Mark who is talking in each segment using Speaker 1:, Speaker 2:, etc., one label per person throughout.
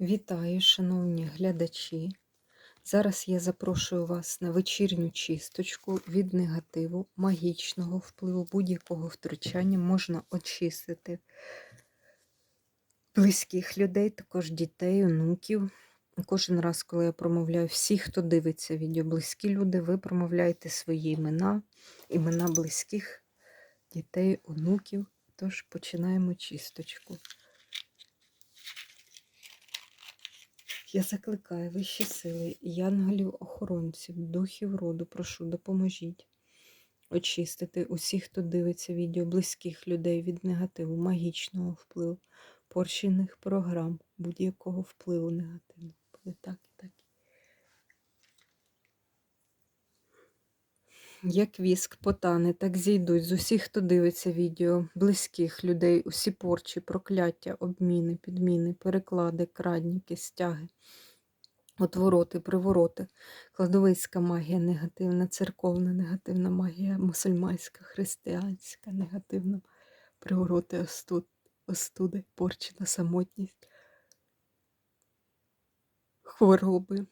Speaker 1: Вітаю, шановні глядачі. Зараз я запрошую вас на вечірню чисточку від негативу, магічного впливу, будь-якого втручання можна очистити близьких людей, також дітей, онуків. Кожен раз, коли я промовляю всіх, хто дивиться відео, близькі люди, ви промовляєте свої імена, імена близьких дітей, онуків. Тож починаємо чисточку. Я закликаю вищі сили, янголів-охоронців, духів роду, прошу, допоможіть очистити усіх, хто дивиться відео близьких людей від негативу, магічного впливу, порщених програм, будь-якого впливу негативного. Буде так і так. Як віск потане, так зійдуть з усіх, хто дивиться відео, близьких людей, усі порчі, прокляття, обміни, підміни, переклади, крадніки, стяги, отвороти, привороти, кладовицька магія негативна, церковна негативна магія, мусульманська, християнська, негативна, привороти, остуд, остуди, порчена самотність, хвороби,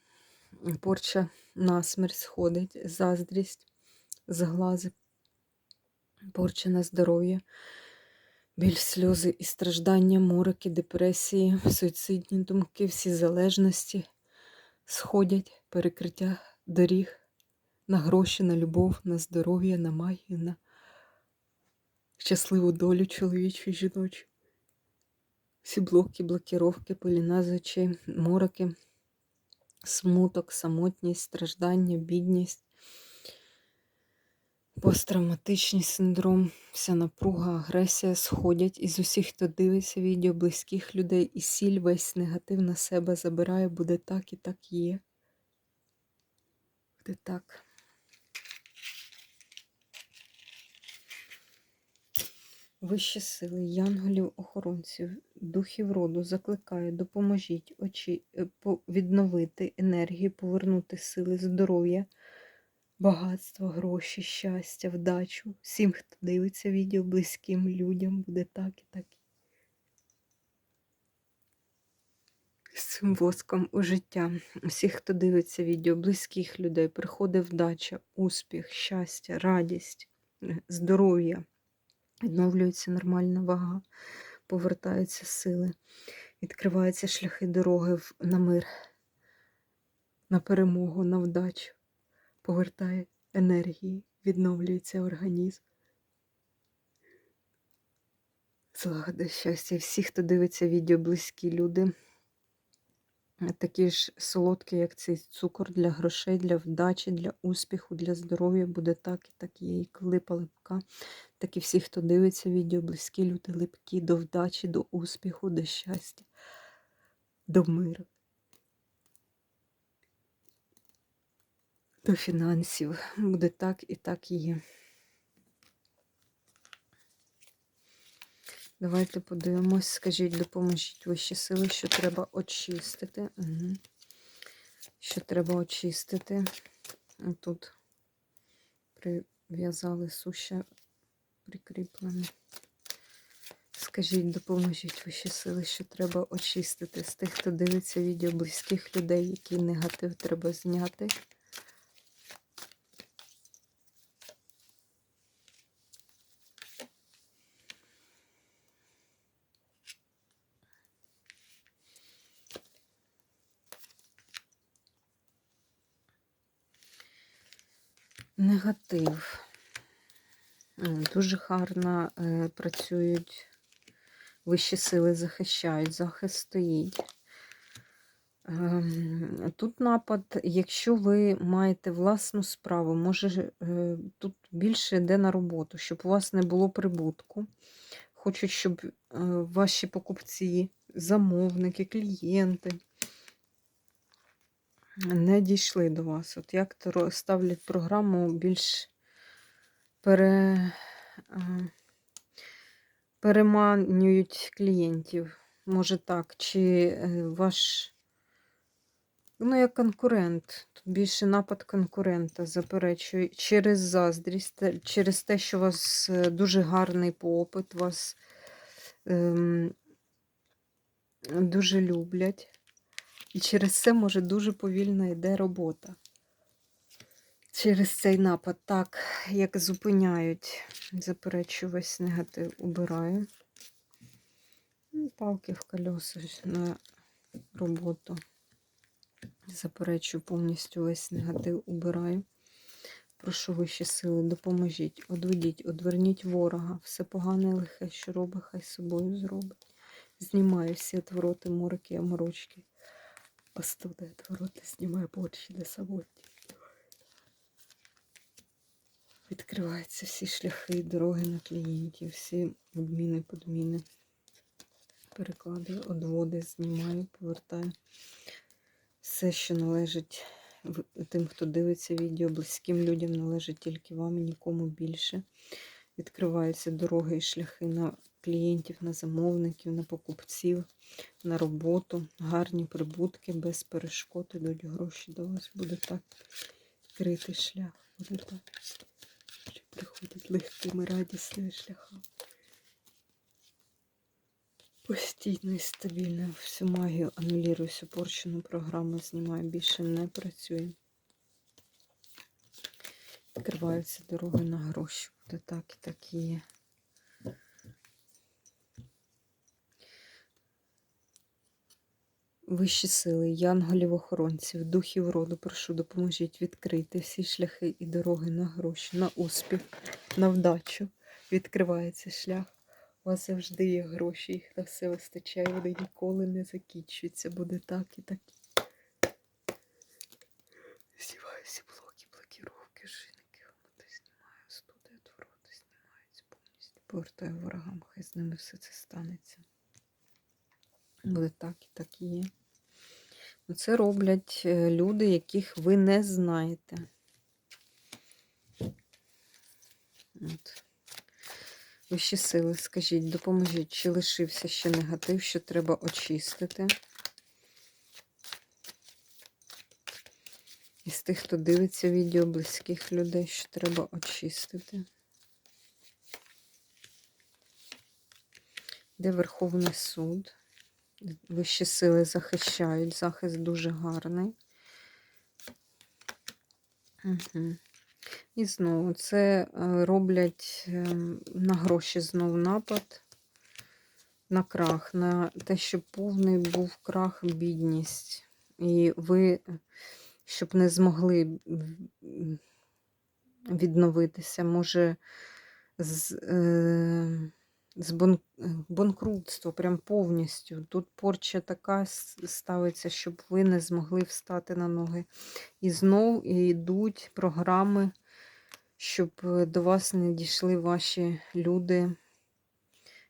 Speaker 1: порча насмерть сходить, заздрість зглази, на здоров'я, біль, сльози і страждання, мороки, депресії, суїцидні думки, всі залежності сходять, перекриття доріг на гроші, на любов, на здоров'я, на магію, на щасливу долю чоловічу жіночу. Всі блоки, блокіровки, пиліна мороки, смуток, самотність, страждання, бідність, Посттравматичний синдром, вся напруга, агресія сходять із усіх, хто дивиться відео близьких людей, і сіль весь негатив на себе забирає, буде так і так є. Буде так. Вищі сили, янголів, охоронців, духів роду закликаю, допоможіть очі, е, відновити енергію, повернути сили, здоров'я багатство, гроші, щастя, вдачу. Всім, хто дивиться відео, близьким людям, буде так і так. Цим воском у життя. Всіх, хто дивиться відео, близьких людей, приходить вдача, успіх, щастя, радість, здоров'я, відновлюється нормальна вага, повертаються сили, відкриваються шляхи дороги на мир, на перемогу, на вдачу повертає енергії, відновлюється організм. Злагода щастя. Всі, хто дивиться відео, близькі люди, такі ж солодкі, як цей цукор для грошей, для вдачі, для успіху, для здоров'я, буде так і так є. І клипа липка. Так і всі, хто дивиться відео, близькі люди, липкі до вдачі, до успіху, до щастя, до миру. До фінансів. Буде так і так і є. Давайте подивимось, скажіть, допоможіть вищі сили, що треба очистити. Угу. Що треба очистити. Тут прив'язали суша прикріплене. Скажіть, допоможіть вищі сили, що треба очистити з тих, хто дивиться відео близьких людей, який негатив треба зняти. Негатив. Дуже гарно е, працюють вищі сили, захищають, захист стоїть. Ем, тут напад, якщо ви маєте власну справу, може е, тут більше йде на роботу, щоб у вас не було прибутку. Хочуть, щоб е, ваші покупці, замовники, клієнти не дійшли до вас. От як ставлять програму більш пере, переманюють клієнтів. Може так, чи е, ваш, ну, як конкурент, тут більше напад конкурента заперечує через заздрість, через те, що у вас е, дуже гарний попит, вас ем, дуже люблять. І через це може дуже повільно йде робота. Через цей напад, так, як зупиняють, заперечу весь негатив, убираю. Ну, Палки в колеса на роботу. Заперечу повністю весь негатив, убираю. Прошу вищі сили, допоможіть, одведіть, одверніть ворога. Все погане лихе, що робить, хай собою зробить. Знімаю всі отвороти, морки, аморочки. Остуди, отвороти, знімаю борщі до самотні. Відкриваються всі шляхи дороги на клієнтів, всі обміни, подміни. Переклади, одводи, знімаю, повертаю. Все, що належить тим, хто дивиться відео, близьким людям належить тільки вам і нікому більше. Відкриваються дороги і шляхи на клієнтів, на замовників, на покупців, на роботу, гарні прибутки, без перешкод ідуть гроші до вас. Буде так відкритий шлях. Буде так. Що приходить легкими, радісними шляхами. Постійно і стабільно всю магію анулірую, всю порчену програму знімаю, більше не працює. Відкриваються дороги на гроші. Буде так і так і є. Вищі сили, янголів-охоронців, духів роду, прошу, допоможіть відкрити всі шляхи і дороги на гроші, на успіх, на вдачу. Відкривається шлях. У вас завжди є гроші, їх на все вистачає, вони ніколи не закінчуються. Буде так і так. Знімаю всі блоки, блокіровки, шинники, грамоти знімаю, студи, отвороти знімаються повністю. Повертаю ворогам, хай з ними все це станеться. Буде так і так і є. Це роблять е, люди, яких ви не знаєте. От. Вищі сили, скажіть, допоможіть, чи лишився ще негатив, що треба очистити. Із тих, хто дивиться відео близьких людей, що треба очистити. Де Верховний суд? Вищі сили захищають, захист дуже гарний. Угу. І знову це е, роблять ем, на гроші знов напад, на крах, на те, щоб повний був крах, бідність. І ви, щоб не змогли відновитися, може, з, е, з бан, банкрутства, прям повністю. Тут порча така ставиться, щоб ви не змогли встати на ноги. І знов йдуть програми, щоб е, до вас не дійшли ваші люди,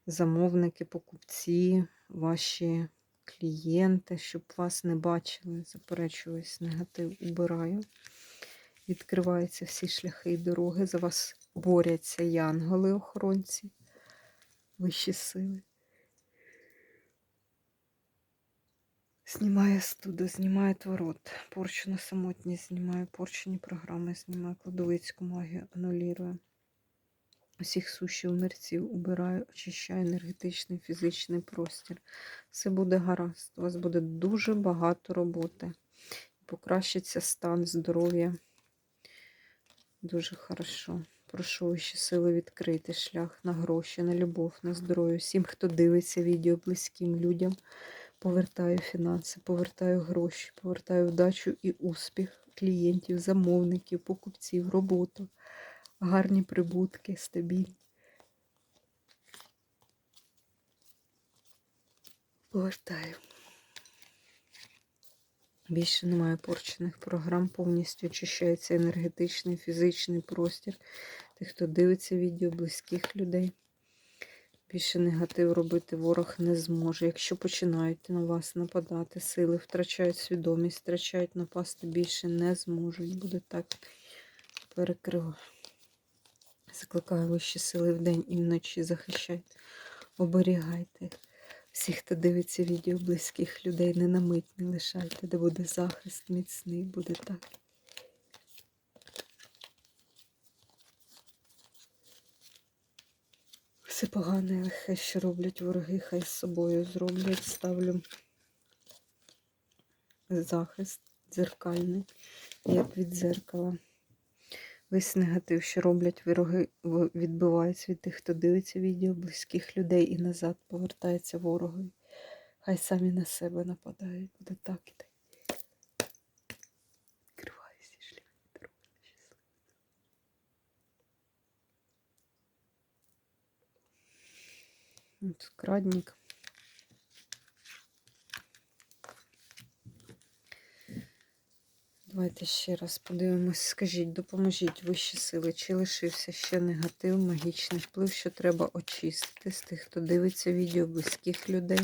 Speaker 1: замовники, покупці, ваші клієнти, щоб вас не бачили. Заперечуюсь, негатив убираю. Відкриваються всі шляхи і дороги. За вас борються янголи-охоронці, вищі сили. Знімає студу, знімає творот, порчу на самотність, знімає порчені програми, знімає кладовицьку магію, анулює. Усіх сушів мерців убираю, очищаю енергетичний фізичний простір. Все буде гаразд. У вас буде дуже багато роботи. Покращиться стан здоров'я. Дуже хорошо. Прошу ваші сили відкрити шлях на гроші, на любов, на здоров'я. Всім, хто дивиться відео близьким людям. Повертаю фінанси, повертаю гроші, повертаю вдачу і успіх клієнтів, замовників, покупців, роботу, гарні прибутки, стабільні. Повертаю. Більше немає порчених програм, повністю очищається енергетичний, фізичний простір. Тих, хто дивиться відео близьких людей. Більше негатив робити ворог не зможе. Якщо починають на вас нападати, сили втрачають свідомість, втрачають напасти, більше не зможуть. Буде так перекриваю. Закликаю вищі сили вдень і вночі захищайте, оберігайте. Всіх, хто дивиться відео близьких людей, не на мить не лишайте, де буде захист міцний, буде так. Все погане, лихе, що роблять вороги, хай з собою зроблять. Ставлю захист дзеркальний, як від дзеркала. Весь негатив, що роблять вороги, в- відбивається від тих, хто дивиться відео, близьких людей і назад повертається ворогові. Хай самі на себе нападають. Буде так і так. Відкривай всі шляхи дороги на щасливе. От крадник. Давайте ще раз подивимось. Скажіть, допоможіть вищі сили, чи лишився ще негатив, магічний вплив, що треба очистити з тих, хто дивиться відео близьких людей.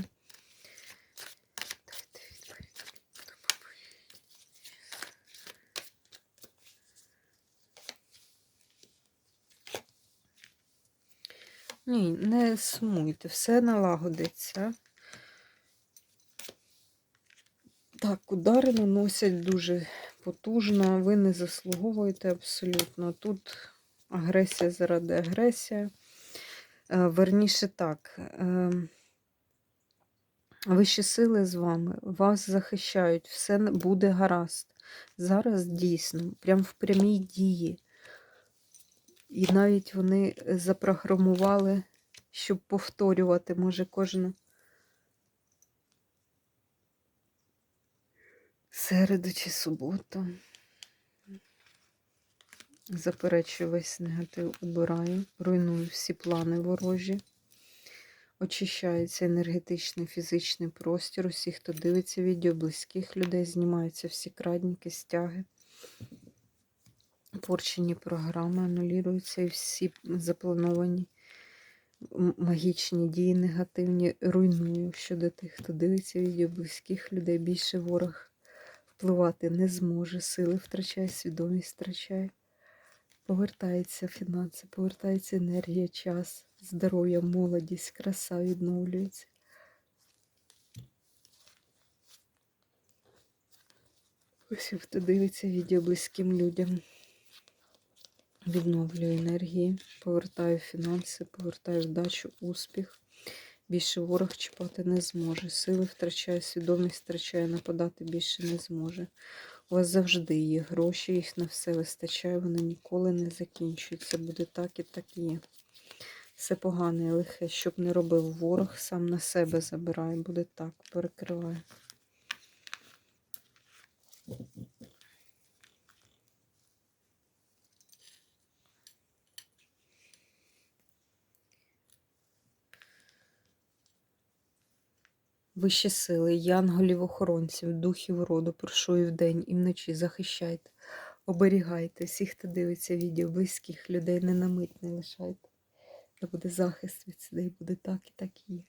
Speaker 1: Ні, не сумуйте, все налагодиться. Так, удари наносять дуже потужно, ви не заслуговуєте абсолютно. Тут агресія заради агресії. Е, Верніше так, е, вищі сили з вами, вас захищають, все буде гаразд. Зараз дійсно, прям в прямій дії. І навіть вони запрограмували, щоб повторювати, може, кожну середу чи суботу. Заперечую весь негатив, убираю, руйную всі плани ворожі. Очищається енергетичний, фізичний простір. Усі, хто дивиться відео, близьких людей, знімаються всі крадніки, стяги. Порчені програми анулюються і всі заплановані магічні дії негативні руйную щодо тих, хто дивиться відео близьких людей. Більше ворог впливати не зможе. Сили втрачає, свідомість втрачає. Повертається фінанси, повертається енергія, час, здоров'я, молодість, краса відновлюється. Усі, хто дивиться відео близьким людям. Відновлюю енергії, повертаю фінанси, повертаю вдачу, успіх. Більше ворог чіпати не зможе. Сили втрачає, свідомість втрачає, нападати більше не зможе. У вас завжди є гроші, їх на все вистачає, вони ніколи не закінчуються. Буде так і так є. Все погане і лихе, щоб не робив ворог, сам на себе забирає. Буде так, перекриває. Вищі сили, янголів-охоронців, духів роду, прошу і вдень, і вночі захищайте, оберігайте всіх, хто дивиться відео, близьких людей, не на не лишайте. Та буде захист від сюди, буде так і так і є.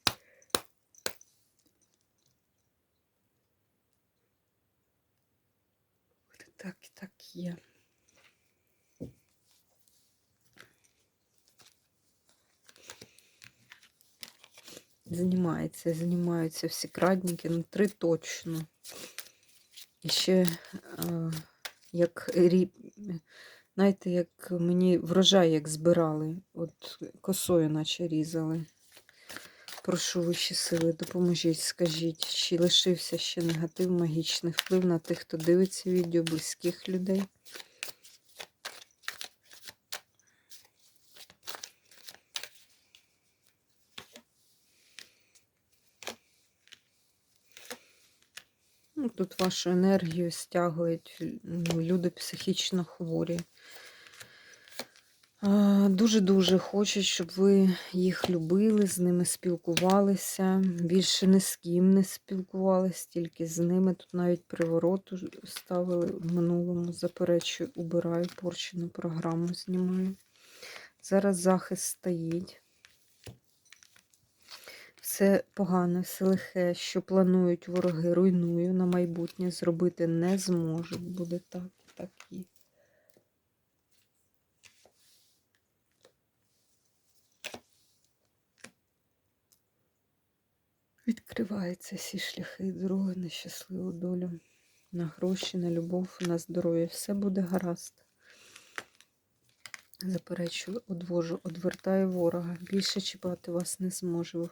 Speaker 1: Буде так і так є. Знімається, знімаються всі крадники, ну три точно. І ще як знаєте, як мені врожай як збирали, от косою наче різали. Прошу вищі сили, допоможіть, скажіть, чи лишився ще негатив, магічний вплив на тих, хто дивиться відео, близьких людей. Тут вашу енергію стягують ну, люди психічно хворі. Дуже-дуже хочуть, щоб ви їх любили, з ними спілкувалися. Більше ні з ким не спілкувалися, тільки з ними. Тут навіть приворот ставили в минулому. Заперечую, убираю, порчену програму знімаю. Зараз захист стоїть. Все погане, все лихе, що планують вороги, руйную на майбутнє, зробити не зможуть. Буде так, так і. Відкриваються всі шляхи дороги на щасливу долю, на гроші, на любов, на здоров'я. Все буде гаразд. Заперечую, одвожу, одвертаю ворога. Більше чіпати вас не зможу.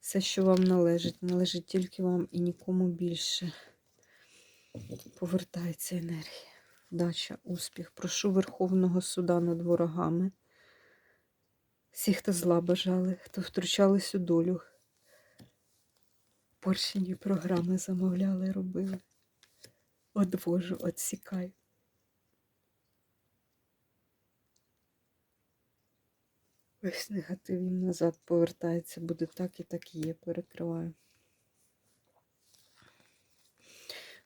Speaker 1: Все, що вам належить, належить тільки вам і нікому більше. Повертається енергія. Вдача, успіх. Прошу Верховного суда над ворогами. Всі, хто зла бажали, хто втручались у долю. Поршені програми замовляли, робили. Одвожу, отсікаю. Весь негатив їм назад повертається, буде так і так є, перекриваю.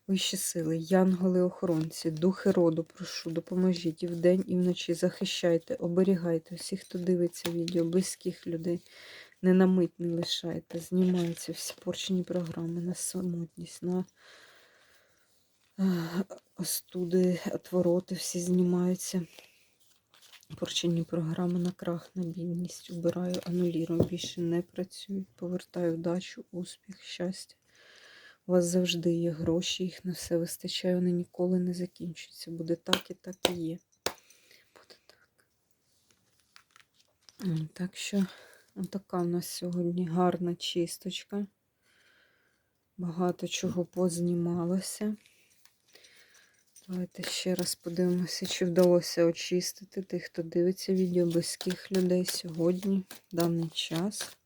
Speaker 1: Вищі сили, янголи-охоронці, духи роду, прошу, допоможіть і вдень, і вночі захищайте, оберігайте всіх, хто дивиться відео, близьких людей. Не на мить не лишайте. Знімаються всі порчені програми на самотність, на е, остуди, отвороти всі знімаються. Порчені програми на крах, на бідність. Убираю, анулірую, більше не працюють. Повертаю вдачу, успіх, щастя. У вас завжди є гроші, їх на все вистачає, вони ніколи не закінчуються. Буде так і так і є. Буде так. Так що, така у нас сьогодні гарна чисточка. Багато чого познімалося. Давайте ще раз подивимося, чи вдалося очистити тих, хто дивиться відео близьких людей сьогодні, в даний час.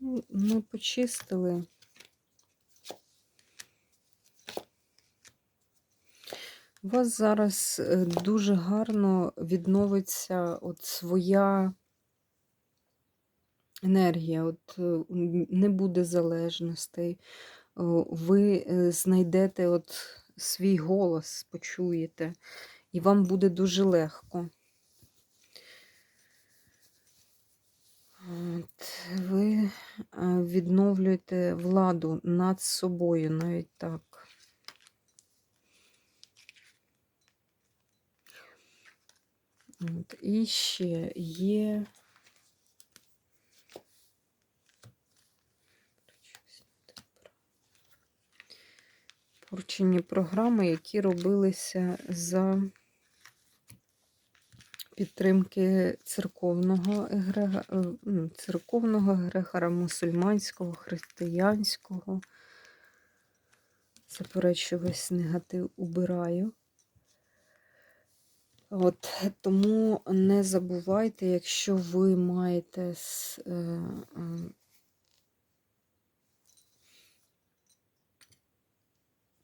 Speaker 1: Ну, Ми почистили. У вас зараз е, дуже гарно відновиться от своя енергія, от е, не буде залежностей. Ви е, знайдете от свій голос, почуєте, і вам буде дуже легко. От, ви відновлюєте владу над собою, навіть так. От, і ще є. Порчені програми, які робилися за підтримки церковного егрега... е, ну, церковного егрегора, мусульманського, християнського. Заперечу весь негатив убираю. От, тому не забувайте, якщо ви маєте с- е,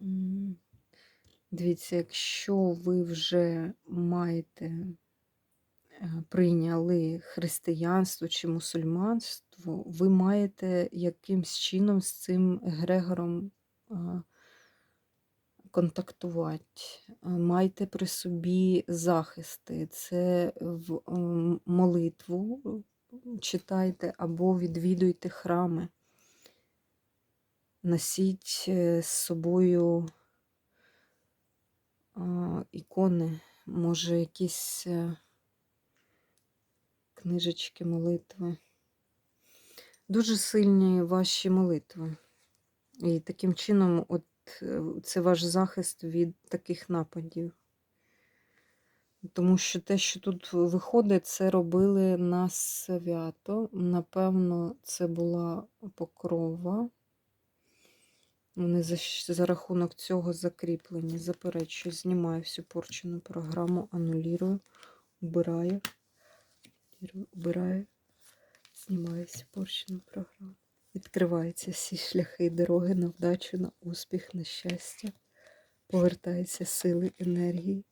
Speaker 1: е, дивіться, якщо ви вже маєте е, прийняли християнство чи мусульманство, ви маєте якимсь чином з цим егрегором е, контактувати. Е, Майте при собі захисти. Це в ем, молитву е, читайте або відвідуйте храми. Носіть е, з собою ікони, може, якісь е, книжечки, молитви. Дуже сильні ваші молитви. І таким чином, от е, це ваш захист від таких нападів. Тому що те, що тут виходить, це робили на свято. Напевно, це була покрова. Вони за, за рахунок цього закріплені. Заперечую, знімаю всю порчену програму, анулірую, убираю, убираю, знімаю всю порчену програму. Відкриваються всі шляхи дороги на вдачу, на успіх, на щастя. Повертаються сили, енергії.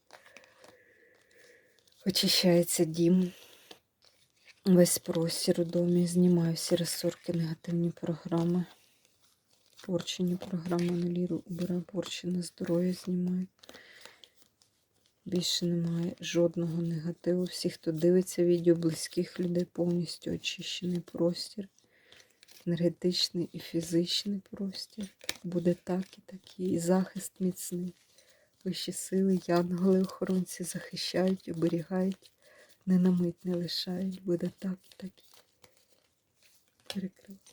Speaker 1: Очищається дім. Весь простір у домі. Знімаю всі ресурки, негативні програми. Порчені програми анулірую, убираю порчене здоров'я, знімаю. Більше немає жодного негативу. Всі, хто дивиться відео, близьких людей, повністю очищений простір. Енергетичний і фізичний простір. Буде так і такий, І захист міцний. Вищі сили, янголи, охоронці захищають, оберігають, не на не лишають. Буде так і такий. Перекрив.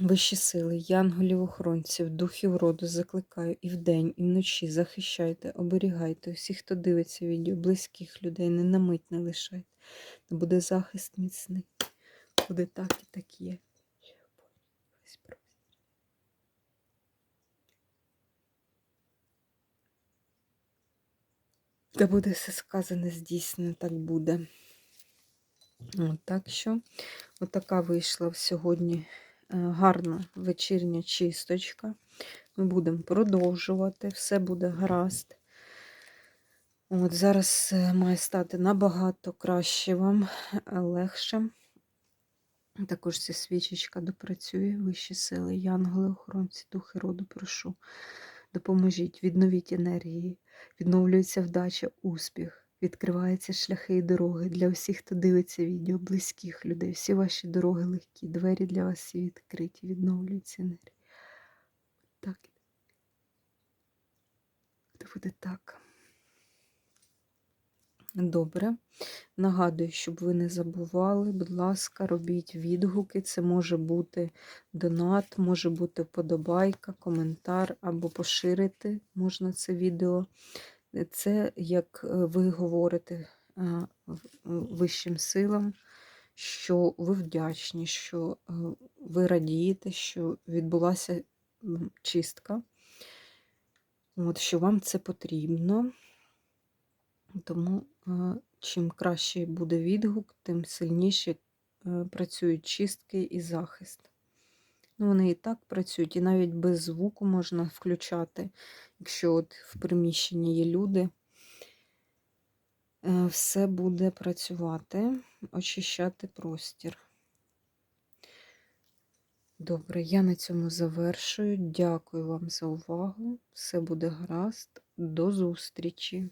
Speaker 1: Вищі сили, янголів охоронців, духів роду закликаю і вдень, і вночі захищайте, оберігайте усіх, хто дивиться відео, близьких людей, не на мить не лишайте. Буде захист міцний. Буде так і так є. Та буде все сказане, здійснено, так буде. От, так що, отака вийшла сьогодні гарна вечірня чисточка. Ми будемо продовжувати, все буде гаразд. От Зараз е, має стати набагато краще вам, е, легше. Також ця свічечка допрацює, вищі сили, янголи, охоронці, духи роду, прошу. Допоможіть, відновіть енергії, відновлюється вдача, успіх, відкриваються шляхи і дороги для всіх, хто дивиться відео, близьких людей. Всі ваші дороги легкі, двері для вас всі відкриті, відновлюється енергія. Так. Це буде так. Добре. Нагадую, щоб ви не забували, будь ласка, робіть відгуки. Це може бути донат, може бути вподобайка, коментар або поширити можна це відео. Це, як е, ви говорите е, вищим силам, що ви вдячні, що е, ви радієте, що відбулася чистка, От, що вам це потрібно. Тому е, чим краще буде відгук, тим сильніше е, працюють чистки і захист. Ну, Вони і так працюють, і навіть без звуку можна включати, якщо от в приміщенні є люди. Е, Все буде працювати, очищати простір. Добре, я на цьому завершую. Дякую вам за увагу. Все буде гаразд. До зустрічі!